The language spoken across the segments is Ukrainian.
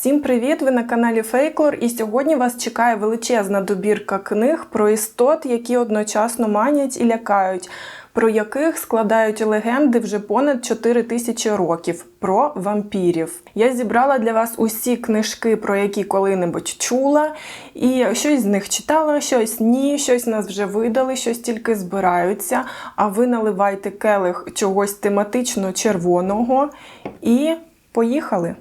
Всім привіт! Ви на каналі Фейклор, і сьогодні вас чекає величезна добірка книг про істот, які одночасно манять і лякають, про яких складають легенди вже понад 4 тисячі років про вампірів. Я зібрала для вас усі книжки, про які коли-небудь чула, і щось з них читала, щось ні, щось нас вже видали, щось тільки збираються. А ви наливайте келих чогось тематично червоного і поїхали!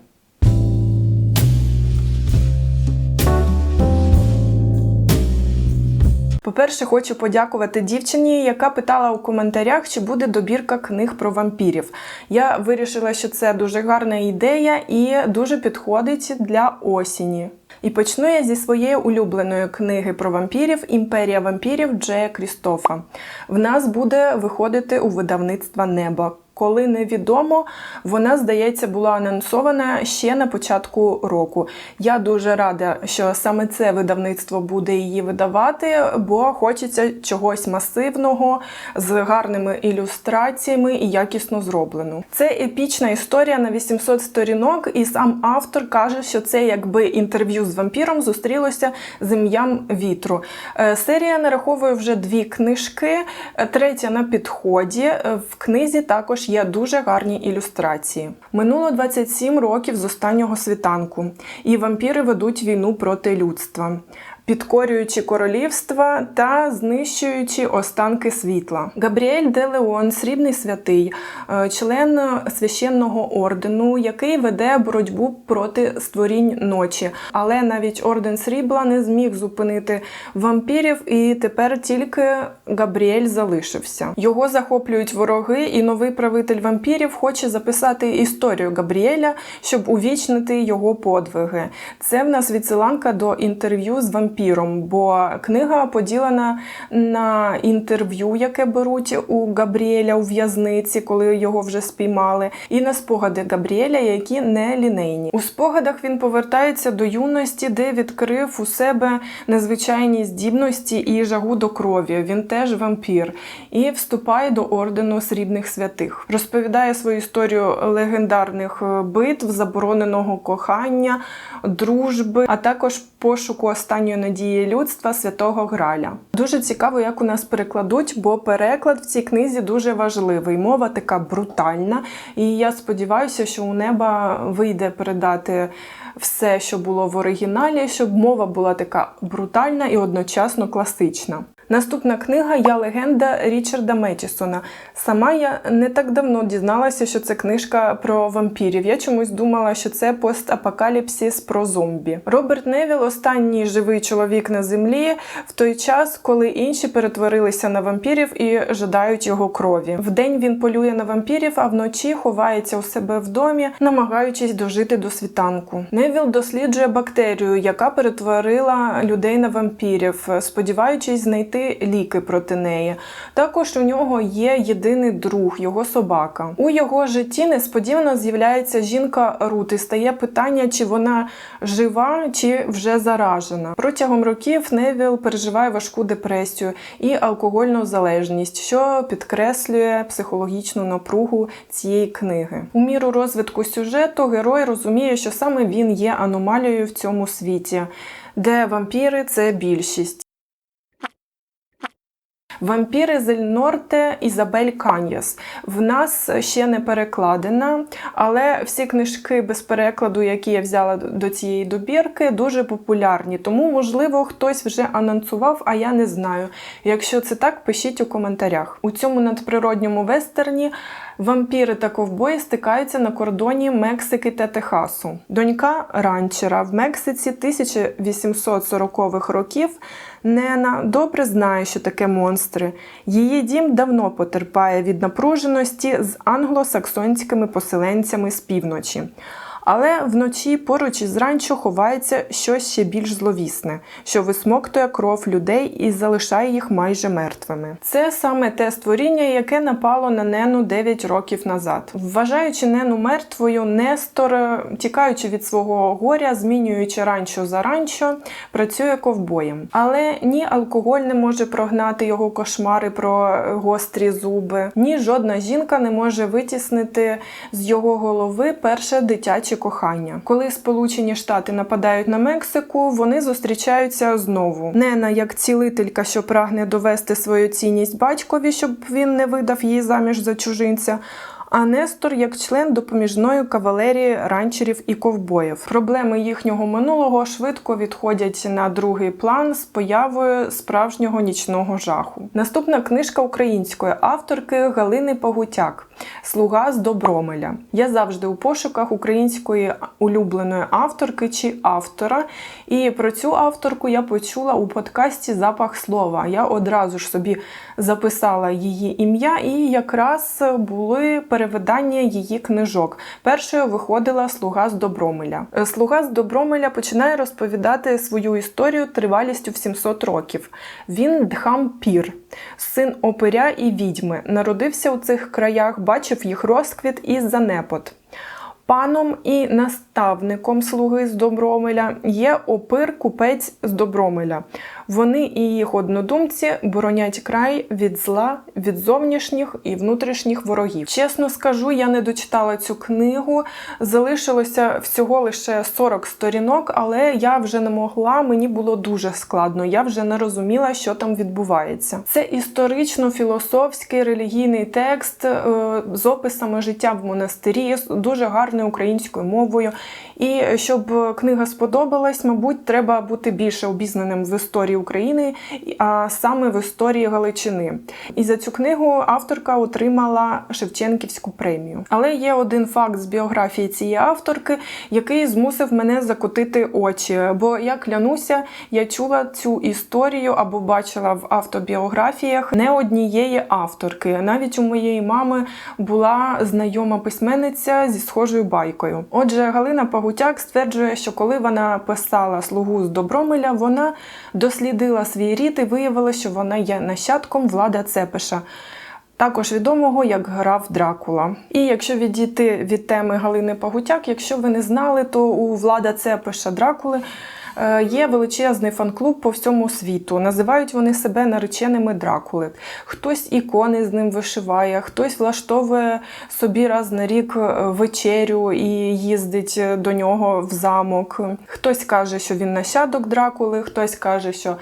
По-перше, хочу подякувати дівчині, яка питала у коментарях, чи буде добірка книг про вампірів. Я вирішила, що це дуже гарна ідея і дуже підходить для осені. І почну я зі своєї улюбленої книги про вампірів Імперія вампірів Джея Крістофа. В нас буде виходити у видавництва Небо. Коли невідомо, вона, здається, була анонсована ще на початку року. Я дуже рада, що саме це видавництво буде її видавати, бо хочеться чогось масивного з гарними ілюстраціями і якісно зроблено. Це епічна історія на 800 сторінок, і сам автор каже, що це якби інтерв'ю з вампіром зустрілося з ім'ям вітру. Е, Серія нараховує вже дві книжки, е, третя на підході. Е, В книзі також є дуже гарні ілюстрації. Минуло 27 років з останнього світанку, і вампіри ведуть війну проти людства. Підкорюючи королівства та знищуючи останки світла. Габріель де Леон, срібний святий, е, член священного ордену, який веде боротьбу проти створінь ночі. Але навіть орден срібла не зміг зупинити вампірів, і тепер тільки Габріель залишився. Його захоплюють вороги, і новий правитель вампірів хоче записати історію Габріеля, щоб увічнити його подвиги. Це в нас відсиланка до інтерв'ю з вампіром, бо книга поділена на інтерв'ю, яке беруть у Габріеля у в'язниці, коли його вже спіймали, і на спогади Габріеля, які не лінейні. У спогадах він повертається до юності, де відкрив у себе незвичайні здібності і жагу до крові. Він теж вампір і вступає до ордену срібних святих. Розповідає свою історію легендарних е, битв, забороненого кохання, дружби, а також пошуку останньої надії людства святого Граля. Дуже цікаво, як у нас перекладуть, бо переклад в цій книзі дуже важливий. Мова така брутальна, і я сподіваюся, що у неба вийде передати все, що було в оригіналі, щоб мова була така брутальна і одночасно класична. Наступна книга Я легенда Річарда Метісона. Сама я не так давно дізналася, що це книжка про вампірів. Я чомусь думала, що це постапокаліпсис про зомбі. Роберт Невіл останній живий чоловік на землі в той час, коли інші перетворилися на вампірів і жадають його крові. Вдень він полює на вампірів, а вночі ховається у себе в домі, намагаючись дожити до світанку. Невіл досліджує бактерію, яка перетворила людей на вампірів, сподіваючись знайти ліки проти неї. Також у нього є єдиний друг, його собака. У його житті несподівано з'являється жінка Рут і стає питання, чи вона жива, чи вже заражена. Протягом років Невіл переживає важку депресію і алкогольну залежність, що підкреслює психологічну напругу цієї книги. У міру розвитку сюжету герой розуміє, що саме він є аномалією в цьому світі, де вампіри це більшість. Вампіри Зельнорте Ізабель Каньяс. В нас ще не перекладена, але всі книжки без перекладу, які я взяла до цієї добірки, дуже популярні. Тому, можливо, хтось вже анонсував, а я не знаю. Якщо це так, пишіть у коментарях. У цьому надприродньому вестерні вампіри та ковбої стикаються на кордоні Мексики та Техасу. Донька ранчера в Мексиці 1840-х років. Нена добре знає, що таке монстри. Її дім давно потерпає від напруженості з англосаксонськими поселенцями з півночі. Але вночі поруч із ранчо ховається щось ще більш зловісне, що висмоктує кров людей і залишає їх майже мертвими. Це саме те створіння, яке напало на Нену 9 років назад. Вважаючи Нену мертвою, Нестор, тікаючи від свого горя, змінюючи ранчо за ранчо, працює ковбоєм. Але ні алкоголь не може прогнати його кошмари про гострі зуби, ні жодна жінка не може витіснити з його голови перше дитяче кохання. Коли Сполучені Штати нападають на Мексику, вони зустрічаються знову. Нена, як цілителька, що прагне довести свою цінність батькові, щоб він не видав її заміж за чужинця. А Нестор як член допоміжної кавалерії ранчерів і ковбоїв. Проблеми їхнього минулого швидко відходять на другий план з появою справжнього нічного жаху. Наступна книжка української авторки Галини Погутяк Слуга з Добромеля. Я завжди у пошуках української улюбленої авторки чи автора. І про цю авторку я почула у подкасті Запах слова. Я одразу ж собі записала її ім'я, і якраз були перевидання її книжок. Першою виходила Слуга з Добромеля. Е, Слуга з Добромиля починає розповідати свою історію тривалістю в 700 років. Він Дхампір, син опиря і відьми. Народився у цих краях, бачив їх розквіт і занепад. Паном і наставником слуги з Добромеля є опир купець з Добромеля. Вони і їх однодумці боронять край від зла, від зовнішніх і внутрішніх ворогів. Чесно скажу, я не дочитала цю книгу. Залишилося всього лише 40 сторінок, але я вже не могла, мені було дуже складно. Я вже не розуміла, що там відбувається. Це історично-філософський релігійний текст е, з описами життя в монастирі, дуже гарною українською мовою. І щоб книга сподобалась, мабуть, треба бути більше обізнаним в історії України, а саме в історії Галичини. І за цю книгу авторка отримала Шевченківську премію. Але є один факт з біографії цієї авторки, який змусив мене закотити очі. Бо я клянуся, я чула цю історію або бачила в автобіографіях не однієї авторки. Навіть у моєї мами була знайома письменниця зі схожою байкою. Отже, Галина Пагутяк стверджує, що коли вона писала слугу з Добромиля, вона дослідила свій рід і виявила, що вона є нащадком влада Цепиша. Також відомого як граф Дракула. І якщо відійти від теми Галини Пагутяк, якщо ви не знали, то у влада Цепиша Дракули є величезний фан-клуб по всьому світу. Називають вони себе нареченими Дракули. Хтось ікони з ним вишиває, хтось влаштовує собі раз на рік е, вечерю і їздить до нього в замок. Хтось каже, що він нащадок Дракули, хтось каже, що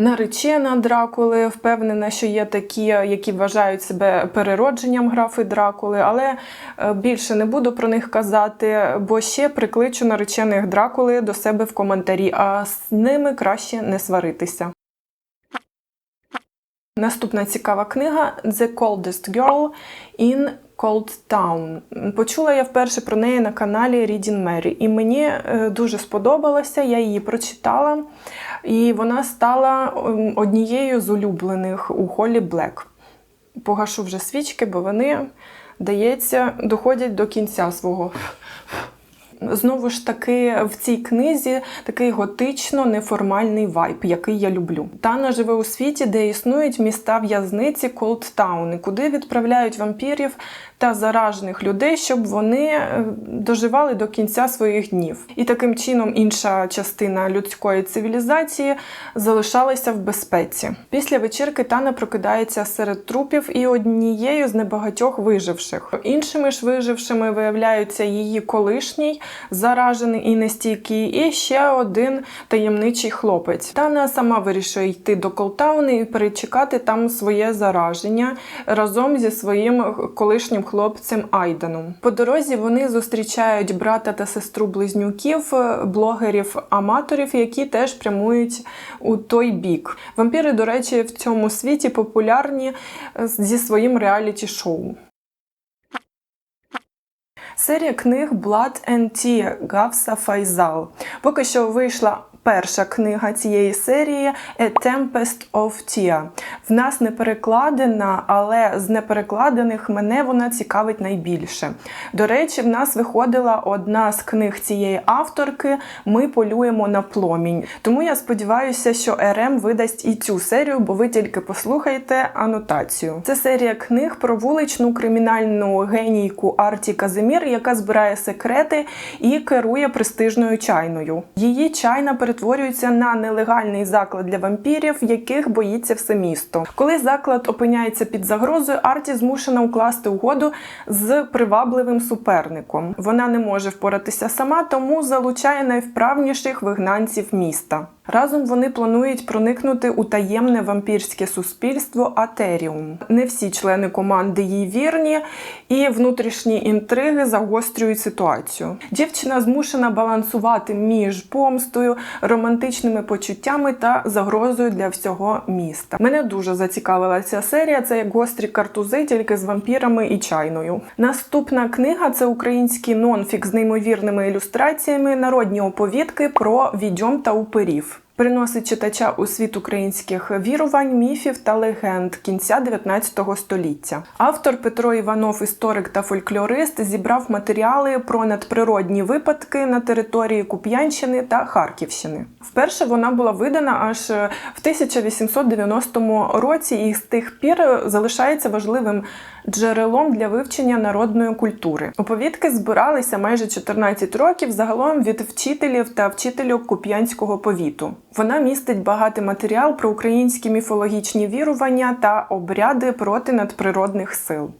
наречена Дракули, впевнена, що є такі, які вважають себе переродженням графи Дракули, але е, більше не буду про них казати, бо ще прикличу наречених Дракули до себе в коментарі, а з ними краще не сваритися. Наступна цікава книга The Coldest Girl in Cold Town. Почула я вперше про неї на каналі Reading Mary, і мені е, дуже сподобалося, я її прочитала, і вона стала ем, однією з улюблених у Холі Блек. Погашу вже свічки, бо вони, дається, доходять до кінця свого. Знову ж таки, в цій книзі такий готично-неформальний вайб, який я люблю. Тана живе у світі, де існують міста в'язниці Колдтауни, куди відправляють вампірів та заражених людей, щоб вони е, доживали до кінця своїх днів. І таким чином інша частина людської цивілізації залишалася в безпеці. Після вечірки Тана прокидається серед трупів і однією з небагатьох виживших. Іншими ж вижившими виявляються її колишній, заражений і нестійкий, і ще один таємничий хлопець. Тана сама вирішує йти до Колтауни і перечекати там своє зараження разом зі своїм колишнім хлопцем Айданом. По дорозі вони зустрічають брата та сестру близнюків, блогерів-аматорів, які теж прямують у той бік. Вампіри, до речі, в цьому світі популярні зі своїм реаліті-шоу. Серія книг Blood and Tea Гавса Файзал. Поки що вийшла перша книга цієї серії A Tempest of Tia. В нас не перекладена, але з неперекладених мене вона цікавить найбільше. До речі, в нас виходила одна з книг цієї авторки Ми полюємо на пломінь. Тому я сподіваюся, що РМ видасть і цю серію, бо ви тільки послухайте анотацію. Це серія книг про вуличну кримінальну генійку Арті Казимір, яка збирає секрети і керує престижною чайною. Її чайна перетворюється на нелегальний заклад для вампірів, яких боїться все місто. Коли заклад опиняється під загрозою, Арті змушена укласти угоду з привабливим суперником. Вона не може впоратися сама, тому залучає найвправніших вигнанців міста. Разом вони планують проникнути у таємне вампірське суспільство Атеріум. Не всі члени команди їй вірні, і внутрішні інтриги загострюють ситуацію. Дівчина змушена балансувати між помстою, романтичними почуттями та загрозою для всього міста. Мене дуже зацікавила ця серія. Це як гострі картузи, тільки з вампірами і чайною. Наступна книга це український нонфік з неймовірними ілюстраціями, народні оповідки про відьом та упирів. Приносить читача у світ українських вірувань, міфів та легенд кінця 19 століття. Автор Петро Іванов, історик та фольклорист, зібрав матеріали про надприродні випадки на території Куп'янщини та Харківщини. Вперше вона була видана аж в 1890 році, і з тих пір залишається важливим джерелом для вивчення народної культури. Оповідки збиралися майже 14 років загалом від вчителів та вчителів Куп'янського повіту. Вона містить багатий матеріал про українські міфологічні вірування та обряди проти надприродних сил.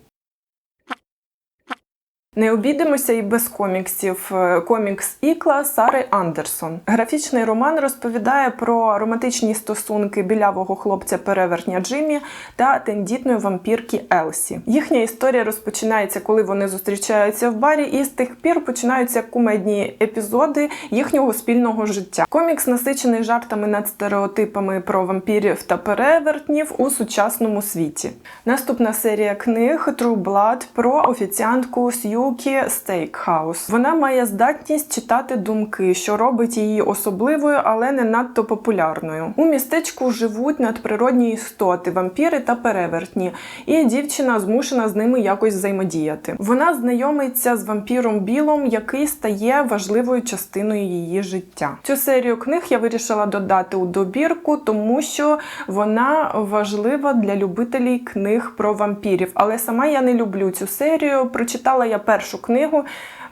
Не обійдемося і без коміксів. Е, Комікс Ікла Сари Андерсон. Графічний роман розповідає про романтичні стосунки білявого хлопця перевертня Джиммі та тендітної вампірки Елсі. Їхня історія розпочинається, коли вони зустрічаються в барі, і з тих пір починаються кумедні епізоди їхнього спільного життя. Комікс насичений жартами над стереотипами про вампірів та перевертнів у сучасному світі. Наступна серія книг True Blood про офіціантку Сью Юкі Стейкхаус. Вона має здатність читати думки, що робить її особливою, але не надто популярною. У містечку живуть надприродні істоти, вампіри та перевертні, і дівчина змушена з ними якось взаємодіяти. Вона знайомиться з вампіром Білом, який стає важливою частиною її життя. Цю серію книг я вирішила додати у добірку, тому що вона важлива для любителів книг про вампірів. Але сама я не люблю цю серію. Прочитала я першу книгу.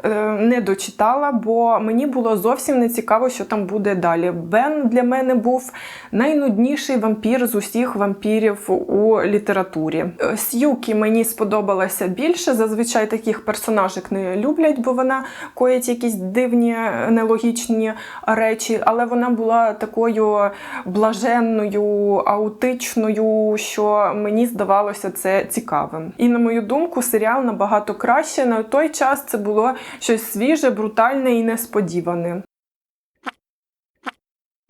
Е, Не дочитала, бо мені було зовсім не цікаво, що там буде далі. Бен для мене був найнудніший вампір з усіх вампірів у літературі. Е, С'юкі мені сподобалася більше. Зазвичай таких персонажик не люблять, бо вона коїть якісь дивні, нелогічні речі, але вона була такою блаженною, аутичною, що мені здавалося це цікавим. І на мою думку, серіал набагато краще. На той час це було щось свіже, брутальне і несподіване.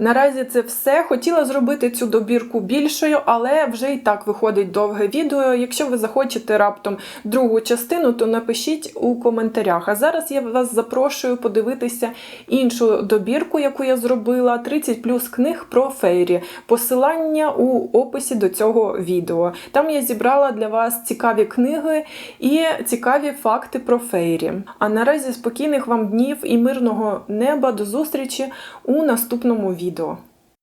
Наразі це все. Хотіла зробити цю добірку більшою, але вже і так виходить довге відео. Якщо ви захочете раптом другу частину, то напишіть у коментарях. А зараз я вас запрошую подивитися іншу добірку, яку я зробила: 30 плюс книг про фейрі. Посилання у описі до цього відео. Там я зібрала для вас цікаві книги і цікаві факти про фейрі. А наразі спокійних вам днів і мирного неба. До зустрічі у наступному відео.